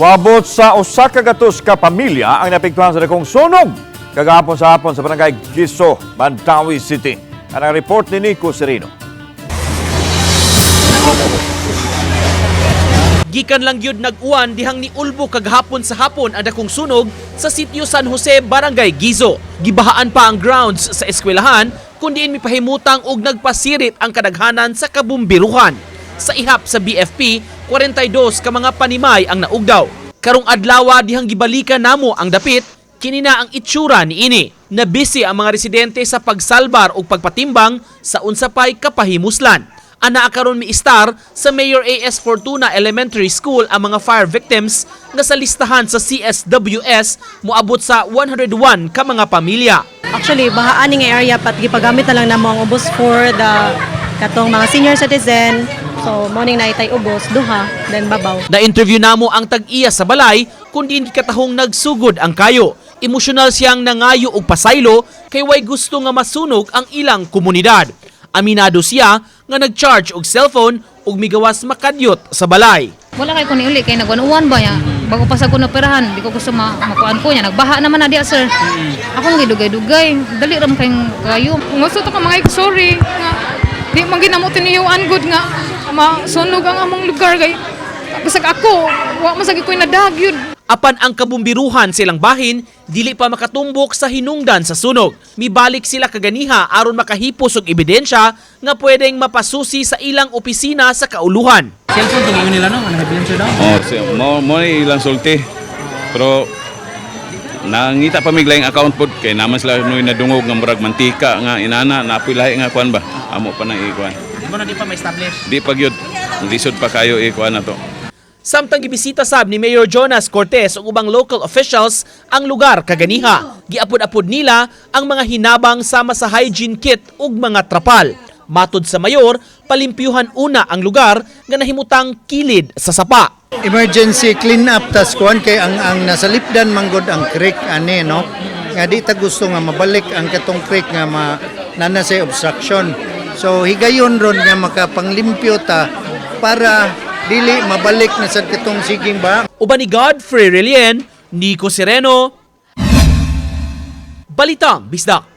Wabot sa usa ka gatos ka pamilya ang napektuhan sa dakong sunog kagahapon sa hapon sa barangay Giso, Bantawi City. Ang report ni Nico Serino. Gikan lang yun nag-uwan dihang ni Ulbo kaghapon sa hapon ang dakong sunog sa sitio San Jose, Barangay Gizo. Gibahaan pa ang grounds sa eskwelahan kundiin mipahimutang og nagpasirit ang kadaghanan sa kabumbiruhan. Sa ihap sa BFP, 42 ka mga panimay ang naugdaw. Karong adlawa dihang gibalikan namo ang dapit, kini na ang itsura ni ini. Na ang mga residente sa pagsalbar o pagpatimbang sa unsapay kapahimuslan ana karon mi istar sa Mayor AS Fortuna Elementary School ang mga fire victims nga sa listahan sa CSWS moabot sa 101 ka mga pamilya. Actually, bahaan nga area pat gipagamit na lang namo ang ubos for the katong mga senior citizen. So, morning na itay ubos, duha, then babaw. Na-interview namo ang tag-iya sa balay kundi hindi katahong nagsugod ang kayo. Emosyonal siyang nangayo og pasaylo kay way gusto nga masunog ang ilang komunidad. Aminado siya nga nag-charge og cellphone ug migawas makadyot sa balay. Wala kay ko ni uli kay nagwanuan ba ya. Bago pa sa ko naperahan, di ko gusto ma makuan ko niya. Nagbaha naman na diya sir. Ako nga dugay-dugay. Dali ram kayong kayo. Ngusto to ka mga sorry nga di man ginamo tiniyuan good nga masunog ang among lugar kay basag ako wa masagi ko nadagyud Apan ang kabumbiruhan silang bahin, dili pa makatumbok sa hinungdan sa sunog. Mibalik sila kaganiha aron makahipos og ebidensya nga pwedeng mapasusi sa ilang opisina sa kauluhan. Cellphone to nila no, ano evidence daw? Oh, si, mo mo ilang sulti. Pero nangita pa mig laing account pod kay naman sila nuy nadungog nga murag mantika nga inana napoy lahi nga kuan ba. Amo pa nang ikuan. Di mo na di pa ma-establish. Di pa gyud lisod pa kayo ikuan na to. Samtang gibisita sab ni Mayor Jonas Cortez ug ubang local officials ang lugar kaganiha. Giapod-apod nila ang mga hinabang sama sa hygiene kit ug mga trapal. Matod sa mayor, palimpyuhan una ang lugar nga nahimutang kilid sa sapa. emergency clean up tas kuan kay ang ang nasa lipdan manggod ang creek ani no nga di ta gusto nga mabalik ang katong creek nga ma nana say obstruction so higayon ron nga makapanglimpyo ta para dili mabalik na sa katong siging ba Uban ni Godfrey Relien, Nico Sereno, Balitang Bisdak.